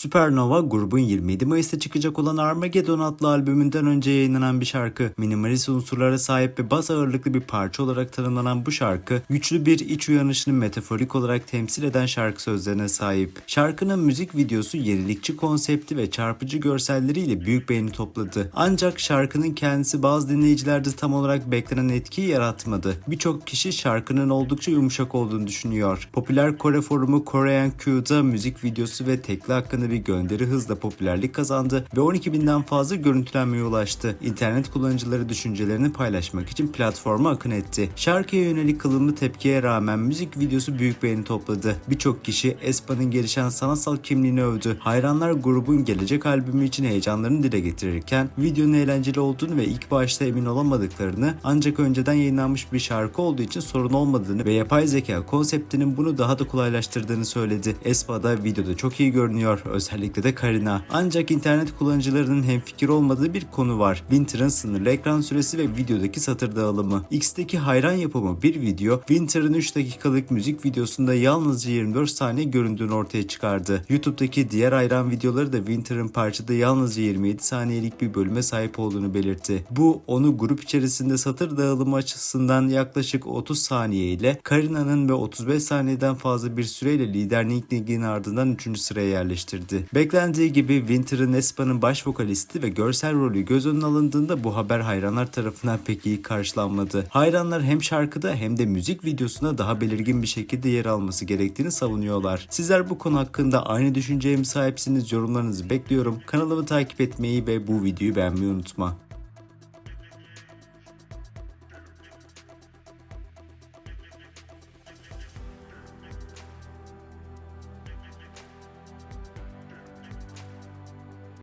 Supernova grubun 27 Mayıs'ta çıkacak olan Armageddon adlı albümünden önce yayınlanan bir şarkı. Minimalist unsurlara sahip ve bas ağırlıklı bir parça olarak tanımlanan bu şarkı güçlü bir iç uyanışını metaforik olarak temsil eden şarkı sözlerine sahip. Şarkının müzik videosu yenilikçi konsepti ve çarpıcı görselleriyle büyük beğeni topladı. Ancak şarkının kendisi bazı dinleyicilerde tam olarak beklenen etkiyi yaratmadı. Birçok kişi şarkının oldukça yumuşak olduğunu düşünüyor. Popüler Kore forumu Korean Q'da müzik videosu ve tekli hakkında bir gönderi hızla popülerlik kazandı ve 12 binden fazla görüntülenmeye ulaştı. İnternet kullanıcıları düşüncelerini paylaşmak için platforma akın etti. Şarkıya yönelik kılımlı tepkiye rağmen müzik videosu büyük beğeni topladı. Birçok kişi Espa'nın gelişen sanatsal kimliğini övdü. Hayranlar grubun gelecek albümü için heyecanlarını dile getirirken videonun eğlenceli olduğunu ve ilk başta emin olamadıklarını ancak önceden yayınlanmış bir şarkı olduğu için sorun olmadığını ve yapay zeka konseptinin bunu daha da kolaylaştırdığını söyledi. Espa da videoda çok iyi görünüyor. Özellikle de Karina. Ancak internet kullanıcılarının hemfikir olmadığı bir konu var. Winter'ın sınırlı ekran süresi ve videodaki satır dağılımı. X'teki hayran yapımı bir video Winter'ın 3 dakikalık müzik videosunda yalnızca 24 saniye göründüğünü ortaya çıkardı. YouTube'daki diğer hayran videoları da Winter'ın parçada yalnızca 27 saniyelik bir bölüme sahip olduğunu belirtti. Bu onu grup içerisinde satır dağılımı açısından yaklaşık 30 saniye ile Karina'nın ve 35 saniyeden fazla bir süreyle lider Nick Nick'in ardından 3. sıraya yerleştirdi. Beklendiği gibi Winter'ın Espa'nın baş vokalisti ve görsel rolü göz önüne alındığında bu haber hayranlar tarafından pek iyi karşılanmadı. Hayranlar hem şarkıda hem de müzik videosunda daha belirgin bir şekilde yer alması gerektiğini savunuyorlar. Sizler bu konu hakkında aynı düşünceye mi sahipsiniz yorumlarınızı bekliyorum. Kanalımı takip etmeyi ve bu videoyu beğenmeyi unutma.